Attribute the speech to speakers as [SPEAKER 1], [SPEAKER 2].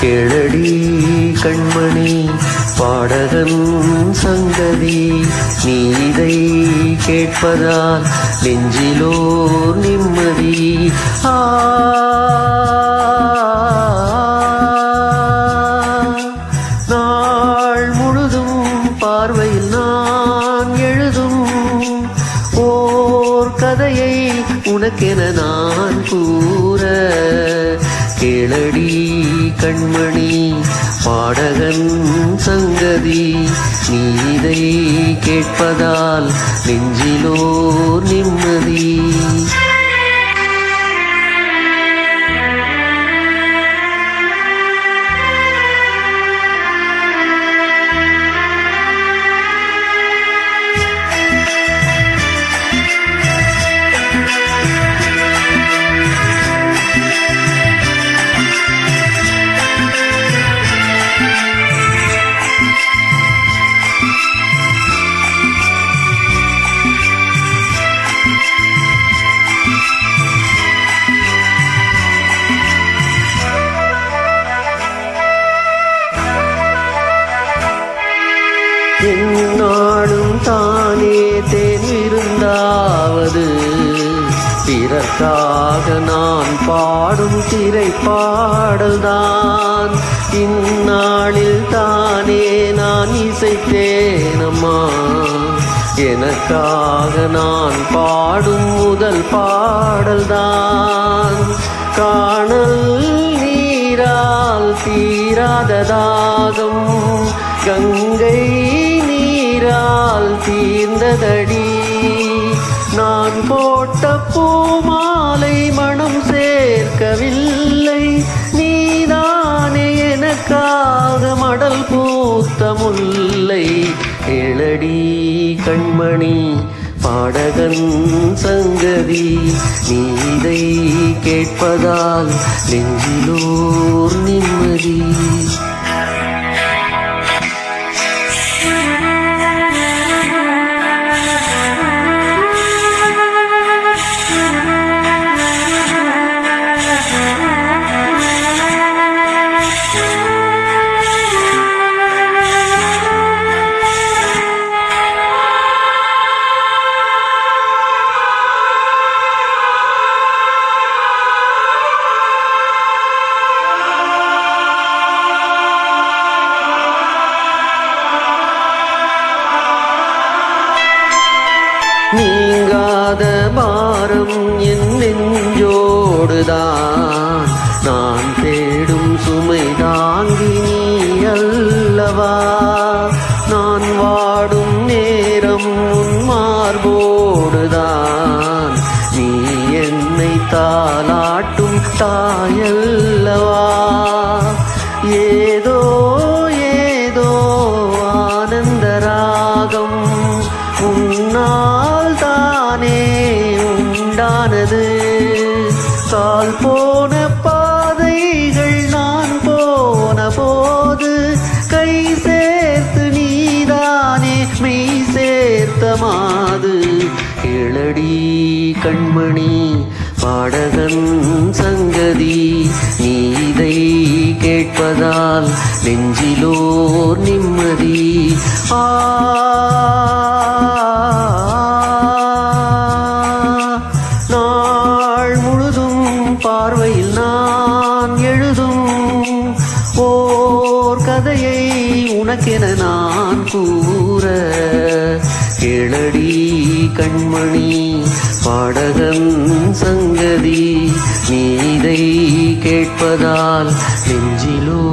[SPEAKER 1] கேளடி கண்மணி பாடகன் சங்கதி நீ இதை கேட்பதால் நெஞ்சிலோ நிம்மதி. ஆ. நாள் முழுதும் பார்வையில் நான் எழுதும் ஓர் கதையை உனக்கென நான் கூ கேளடி கண்மணி பாடகன் சங்கதி நீதை கேட்பதால் நெஞ்சிலோ நிம்மதி. என்னாலும் தானே தேர்ந்திருந்தாவது. பிறர்க்காக நான் பாடும் திரைப்பாடல்தான். இந்நாளில் தானே நான் இசைத்தேனம்மா. எனக்காக நான் பாடும் முதல் பாடல்தான். காணல் நீரால் தீராததாகும் கங்கை நீரால் தீர்ந்ததடி. நான் போட்ட பூமாலை மனம் சேர்க்கவில்லை. நீதானே எனக்காக மடல் பூத்த முல்லை. எழடி கண்மணி பாடகன் சங்கதி நீதை கேட்பதால் நெஞ்சிலோர் நிம்மதி. நீங்காத பாரம் என் நெஞ்சோடுதான். நான் தேடும் சுமை தாங்கி நீ அல்லவா? நான் வாடும் நேரம் உன் மார்போடுதான். நீ என்னை தாளாட்டும் தாயல்லவா? ஏ உன்னால் தானே உண்டானது. கால் போன பாதைகள் நான் போன போது கை சேர்த்து நீதானே மெய் சேர்த்த மாது. எழடி கண்மணி பாடகன் சங்கதி நீதை கேட்பதால் நெஞ்சிலோர் நிம்மதி. ஆ உனக்கென நான் கூற கேளடி கண்மணி பாடகன் சங்கதி நீதை கேட்பதால் நெஞ்சிலோ